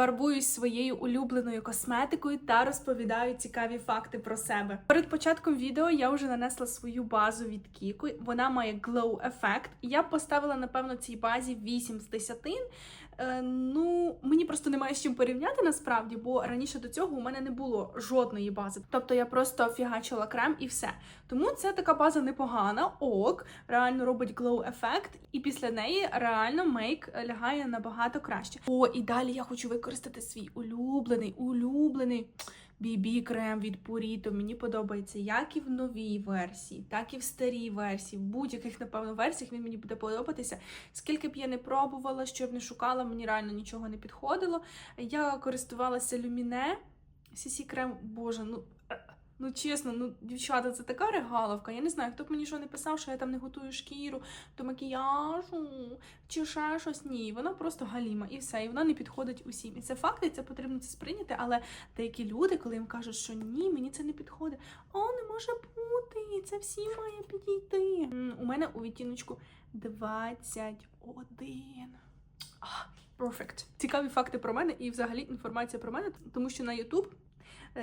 фарбуюсь своєю улюбленою косметикою та розповідаю цікаві факти про себе. Перед початком відео я вже нанесла свою базу від Кіку. Вона має glow ефект. Я поставила, напевно, цій базі 8 з 10. Е, ну, мені просто немає з чим порівняти насправді, бо раніше до цього у мене не було жодної бази. Тобто я просто фігачила крем і все. Тому це така база непогана, ок, реально робить glow ефект, і після неї реально мейк лягає набагато краще. О, і далі я хочу використати свій улюблений, улюблений. BB крем від Purito. Мені подобається як і в новій версії, так і в старій версії. В будь-яких, напевно, версіях він мені буде подобатися. Скільки б я не пробувала, що б не шукала, мені реально нічого не підходило. Я користувалася люміне. CC крем, боже, ну. Ну, чесно, ну, дівчата, це така регаловка. Я не знаю, хто б мені що не писав, що я там не готую шкіру до макіяжу чи ще щось. Ні, вона просто галіма і все, і вона не підходить усім. І це факт, і це потрібно це сприйняти. Але деякі люди, коли їм кажуть, що ні, мені це не підходить, о, не може бути, це всім має підійти. У мене у відтіночку 21. А, Perfect. Цікаві факти про мене і взагалі інформація про мене, тому що на YouTube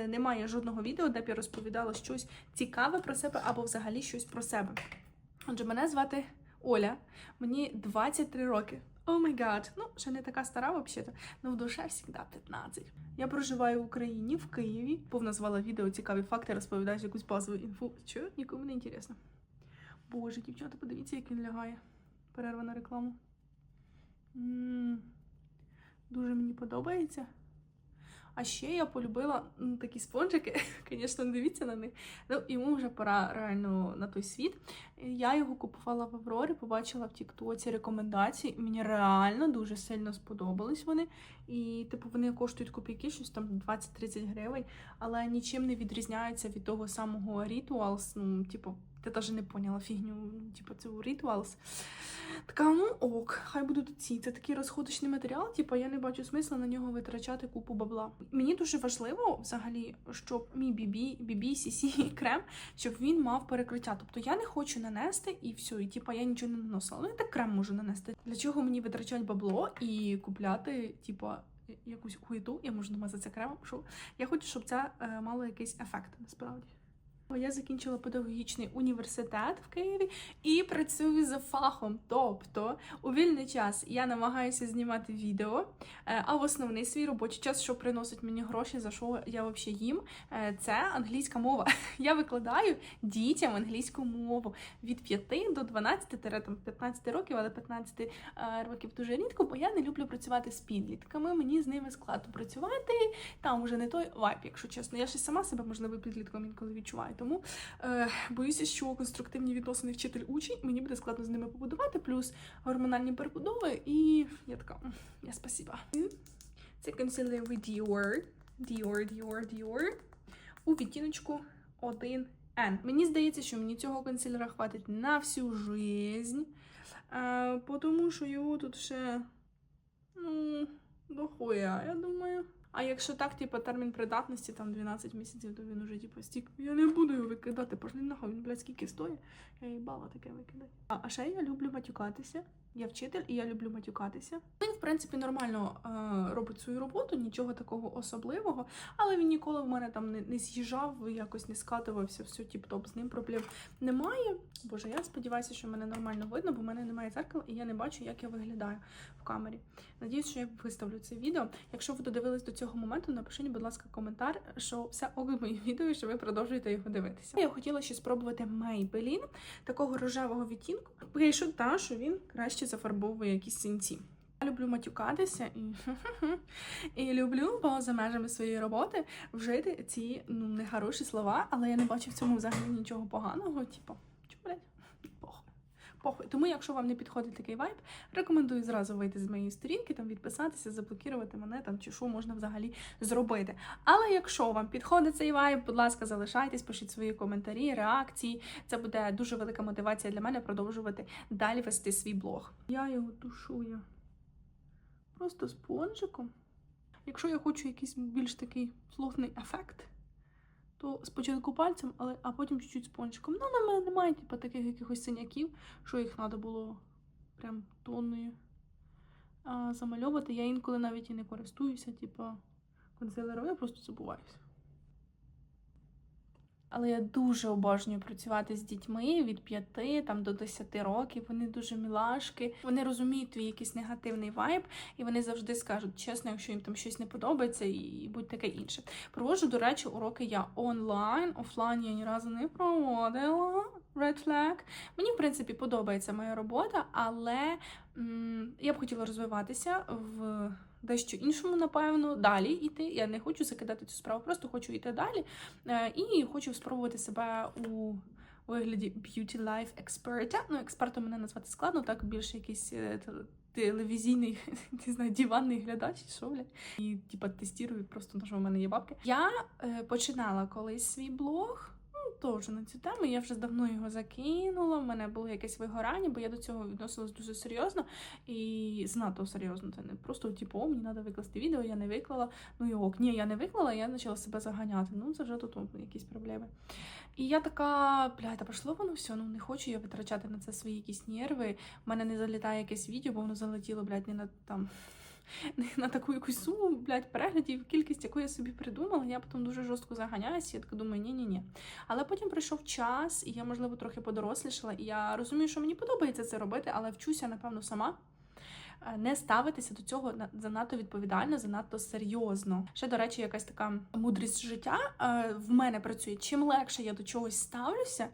немає жодного відео, де б я розповідала щось цікаве про себе або взагалі щось про себе. Отже, мене звати Оля, мені 23 роки. О май гад, ну ще не така стара, взагалі, але в душе завжди 15. Я проживаю в Україні, в Києві. Повназвала відео цікаві факти, розповідаєш якусь базову інфу. Що? Нікому не інтересно. Боже, дівчата, подивіться, як він лягає. Перерва на рекламу. м Дуже мені подобається. А ще я полюбила ну, такі спонжики, звісно, дивіться на них. Ну, йому вже пора реально на той світ. Я його купувала в Аврорі, побачила в Тіктоці рекомендації. Мені реально дуже сильно сподобались вони. І, типу, вони коштують копійки, щось там 20-30 гривень, але нічим не відрізняються від того самого Rituals. Ну, типу, ти навіть не поняла фігню, типу, це у Rituals. Така, ну ок, хай будуть ці. Це такий розходочний матеріал, типу, я не бачу смисла на нього витрачати купу бабла. Мені дуже важливо взагалі, щоб мій BB, BB CC крем, щоб він мав перекриття. Тобто я не хочу нанести і все, і типа я нічого не наносила. Ну, я так крем можу нанести. Для чого мені витрачати бабло і купляти, типа. якусь хуйту, я можу намазатися кремом. Що я хочу, щоб це е, мало якийсь ефект насправді. Я закінчила педагогічний університет в Києві і працюю за фахом. Тобто у вільний час я намагаюся знімати відео, е, а в основний свій робочий час, що приносить мені гроші, за що я взагалі їм, е, це англійська мова. Я викладаю дітям англійську мову від 5 до 12-15 років, але 15 е, років дуже рідко, бо я не люблю працювати з підлітками. Мені з ними складно працювати. Там уже не той вайп, якщо чесно. Я ще сама себе можливо підлітком інколи відчуваю. Тому е, боюся, що конструктивні відносини вчитель-учень мені буде складно з ними побудувати, плюс гормональні перебудови, і я така, «М, я спасіба. Це консилер від Dior. Dior, Dior, Dior. У відтіночку 1N. Мені здається, що мені цього консилера хватить на всю жизнь. Е, тому що його тут ще ну, дохуя, я думаю. А якщо так, типу, термін придатності там 12 місяців, то він уже типу стік. Я не буду його викидати, пошли нахуй, він, блядь, скільки стоїть. Я їбала таке викидати. А, а ще я люблю матюкатися. Я вчитель і я люблю матюкатися. Він, в принципі, нормально е, робить свою роботу, нічого такого особливого, але він ніколи в мене там не, не з'їжджав, якось не скатувався, все тіп-топ, з ним проблем немає. Боже, я сподіваюся, що мене нормально видно, бо в мене немає дзеркала, і я не бачу, як я виглядаю в камері. Надіюсь, що я виставлю це відео. Якщо ви додивились до цього моменту, напишіть, будь ласка, коментар, що все ок з моїм відео, що ви продовжуєте його дивитися. Я хотіла ще спробувати Maybelline, такого рожевого відтінку. Вийшов та, що він краще зафарбовує якісь синці. Я люблю матюкатися і, і люблю поза межами своєї роботи вжити ці ну нехороші слова, але я не бачу в цьому взагалі нічого поганого. Типу. Похуй. Тому, якщо вам не підходить такий вайб, рекомендую зразу вийти з моєї сторінки, там відписатися, заблокувати мене там чи що можна взагалі зробити. Але якщо вам підходить цей вайб, будь ласка, залишайтесь, пишіть свої коментарі, реакції. Це буде дуже велика мотивація для мене продовжувати далі вести свій блог. Я його тушую просто спонжиком. Якщо я хочу якийсь більш такий плотний ефект, то спочатку пальцем, але, а потім чуть-чуть спончиком. Ну, на мене немає типу, таких якихось синяків, що їх треба було прям тонною замальовувати. Я інколи навіть і не користуюся, типу, консилером, я просто забуваюся. Але я дуже обожнюю працювати з дітьми від 5 там, до 10 років. Вони дуже мілашки. Вони розуміють твій якийсь негативний вайб, і вони завжди скажуть чесно, якщо їм там щось не подобається, і будь таке інше. Проводжу, до речі, уроки я онлайн, офлайн я ні разу не проводила. Red flag. Мені, в принципі, подобається моя робота, але я б хотіла розвиватися в дещо іншому, напевно, далі йти. Я не хочу закидати цю справу, просто хочу йти далі. Е, І хочу спробувати себе у вигляді beauty life експерта. Ну, експертом мене назвати складно, так більше якийсь е, телевізійний, не знаю, диванний глядач, що, блядь. І типа тестую просто тому, що в мене є бабки. Я е, починала колись свій блог. Ну, теж на цю тему. Я вже давно його закинула. в мене було якесь вигорання, бо я до цього відносилась дуже серйозно і знато серйозно. Це не просто типу, мені треба викласти відео, я не виклала. Ну і ок, ні, я не виклала, я почала себе заганяти. Ну, це вже тут якісь проблеми. І я така, блядь, та пішло воно все, ну не хочу я витрачати на це свої якісь нерви. У мене не залітає якесь відео, бо воно залетіло, блядь, не на там. На таку якусь суму, блядь, переглядів, кількість, яку я собі придумала, я потім дуже жорстко заганяюся. Я така думаю, ні-ні-ні. Але потім прийшов час, і я, можливо, трохи подорослішала, і я розумію, що мені подобається це робити, але вчуся, напевно, сама. е, Не ставитися до цього занадто відповідально, занадто серйозно. Ще, до речі, якась така мудрість життя е, в мене працює. Чим легше я до чогось ставлюся,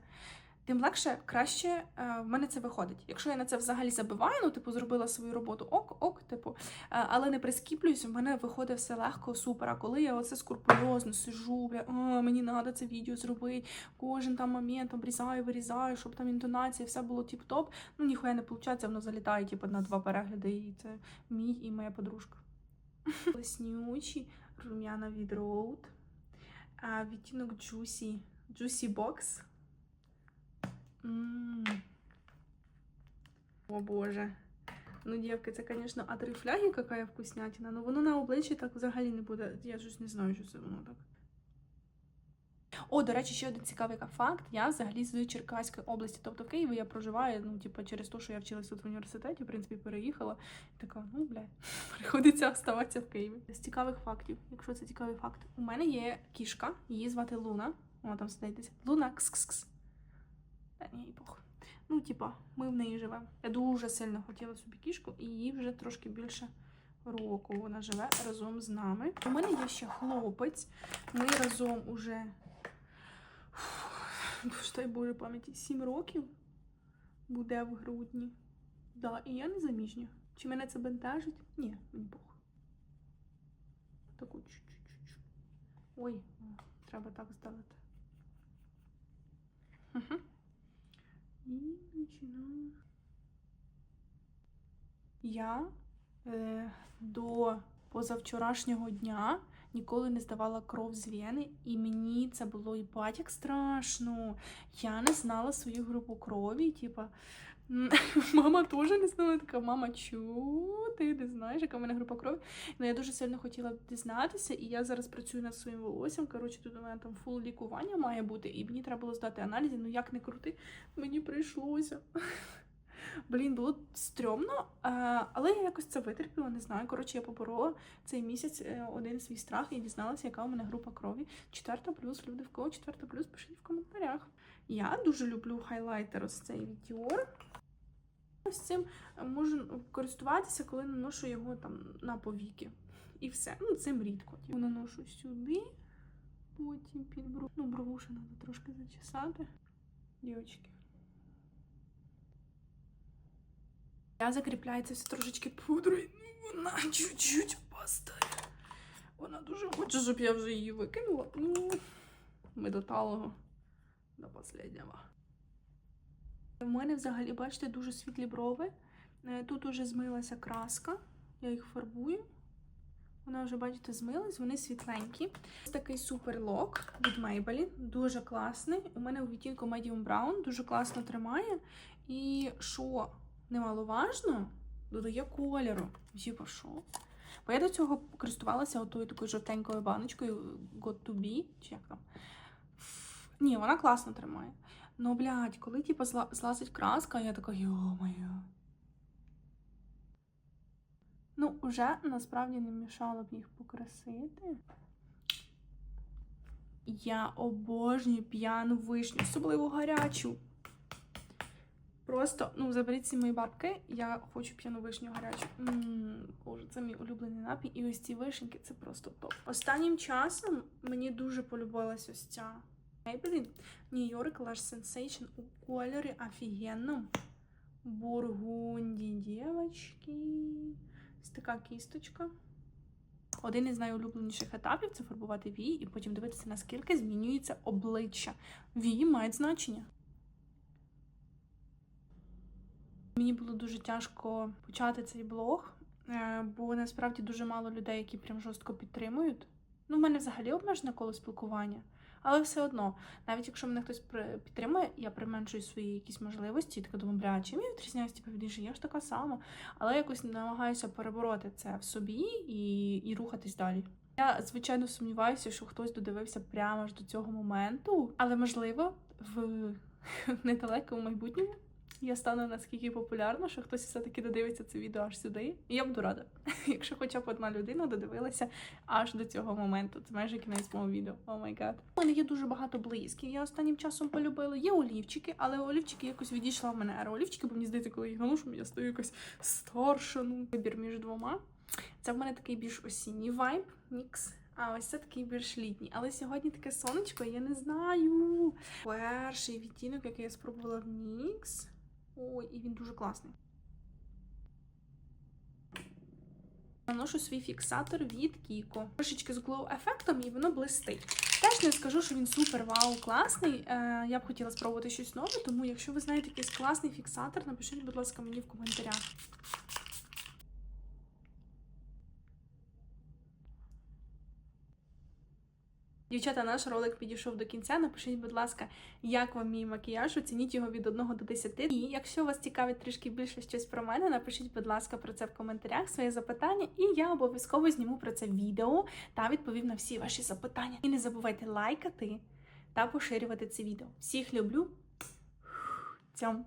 тим легше, краще е, в мене це виходить. Якщо я на це взагалі забиваю, ну типу зробила свою роботу, ок, ок, типу, е, але не прискіплююсь, в мене виходить все легко, супер. А коли я оце скрупульозно сижу, бля, а, мені треба це відео зробити, кожен там момент обрізаю, вирізаю, щоб там інтонація, все було тіп-топ. Ну ніхуя не виходить, воно залітає типу, на два перегляди, і це мій і моя подружка. Леснючі рум'яна від Road, відтінок Juicy, Juicy Box. О боже. Ну, дівки, це, звісно, а три фляги вкуснятина, но воно на обличчі так взагалі не буде. Я щось не знаю, що це воно так. О, до речі, ще один цікавий факт. Я взагалі з Черкаської області, тобто в Києві я проживаю, ну, типу, через те, що я вчилася тут в університеті, в принципі, переїхала. І така, ну, бля, приходиться оставатися в Києві. З цікавих фактів, якщо це цікавий факт. У мене є кішка, її звати Луна. Вона там сидить. Луна кс-кс-кс. Ні, похуй. Ну, типа, ми в неї живемо. Я дуже сильно хотіла собі кішку, і їй вже трошки більше року. Вона живе разом з нами. У мене є ще хлопець. Ми разом уже. Дай Боже пам'яті, 7 років буде в грудні. Да, і я не заміжня. Чи мене це бентежить? Ні, мені похуй. Таку чуть-чуть. Ой, треба так здалити. Угу. начинаю. Я е, до позавчорашнього дня ніколи не здавала кров з вени, і мені це було і як страшно. Я не знала свою групу крові. Типа, мама теж не знала. Така, мама, чу, ти не знаєш, яка в мене група крові. Ну, я дуже сильно хотіла дізнатися, і я зараз працюю над своїм волоссям. Коротше, тут у мене там фул лікування має бути, і мені треба було здати аналізи. Ну як не крути, мені прийшлося. Блін, було стрьомно, але я якось це витерпіла, не знаю. Коротше, я поборола цей місяць е, один свій страх і дізналася, яка у мене група крові. Четверта плюс, люди в кого четверта плюс, пишіть в коментарях. Я дуже люблю хайлайтер ось цей від Dior. З цим можу користуватися, коли наношу його там на повіки. І все. Ну, цим рідко. Типу, наношу сюди, потім під брову. Ну, брову ще треба трошки зачесати. Дівчатки. Я закріпляю все трошечки пудрою. Ну, вона чуть-чуть постає. Вона дуже хоче, щоб я вже її викинула. Ну, ми до талого, до останнього. У мене взагалі, бачите, дуже світлі брови. Е, Тут уже змилася краска, я їх фарбую. Вона вже, бачите, змилась, вони світленькі. Ось такий супер лок від Maybelline, дуже класний. У мене у відтінку Medium Brown дуже класно тримає. І що немаловажно, додає кольору. Типа що? Бо я до цього користувалася отою такою жовтенькою баночкою Got to be, чи як там. Ні, вона класно тримає. Ну, блядь, коли типу, зла- злазить краска, я така, йо-моє. Ну, вже насправді не мішало б їх покрасити. Я обожнюю п'яну вишню, особливо гарячу. Просто, ну, заберіть ці мої бабки, я хочу п'яну вишню гарячу. Боже, це мій улюблений напій. І ось ці вишеньки це просто топ. Останнім часом мені дуже полюбилась ось ця Maybelline York Lash Sensation у кольорі офігенному. Бургунді, дівчатки. Ось така кісточка. Один із найулюбленіших етапів це фарбувати вії і потім дивитися, наскільки змінюється обличчя. Вії мають значення. Мені було дуже тяжко почати цей блог, е, бо насправді дуже мало людей, які прям жорстко підтримують. Ну, в мене взагалі обмежене коло спілкування. Але все одно, навіть якщо мене хтось підтримує, я применшую свої якісь можливості і така думаю, бля, чим я відрізняюсь типу, від інших? Я ж така сама. Але якось намагаюся перебороти це в собі і, і рухатись далі. Я звичайно сумніваюся, що хтось додивився прямо ж до цього моменту, але можливо в недалекому майбутньому я стану наскільки популярна, що хтось все-таки додивиться це відео аж сюди. І я буду рада, якщо хоча б одна людина додивилася аж до цього моменту. Це майже кінець мого відео. О май гад. У мене є дуже багато близьких. Я останнім часом полюбила. Є олівчики, але олівчики якось відійшла в мене ера олівчики, бо мені здається, коли їх наношу, я стаю якась старша. Вибір між двома. Це в мене такий більш осінній вайб, мікс. А ось це такий більш літній. Але сьогодні таке сонечко, я не знаю. Перший відтінок, який я спробувала в NYX. Ой, і він дуже класний. Наношу свій фіксатор від Kiko. Трошечки з глоу-ефектом і воно блистить. Теж не скажу, що він супер вау класний. Е, я б хотіла спробувати щось нове, тому якщо ви знаєте якийсь класний фіксатор, напишіть, будь ласка, мені в коментарях. Дівчата, наш ролик підійшов до кінця. Напишіть, будь ласка, як вам мій макіяж, оцініть його від 1 до 10. І якщо вас цікавить трішки більше щось про мене, напишіть, будь ласка, про це в коментарях, свої запитання, і я обов'язково зніму про це відео та відповім на всі ваші запитання. І не забувайте лайкати та поширювати це відео. Всіх люблю. Цьом!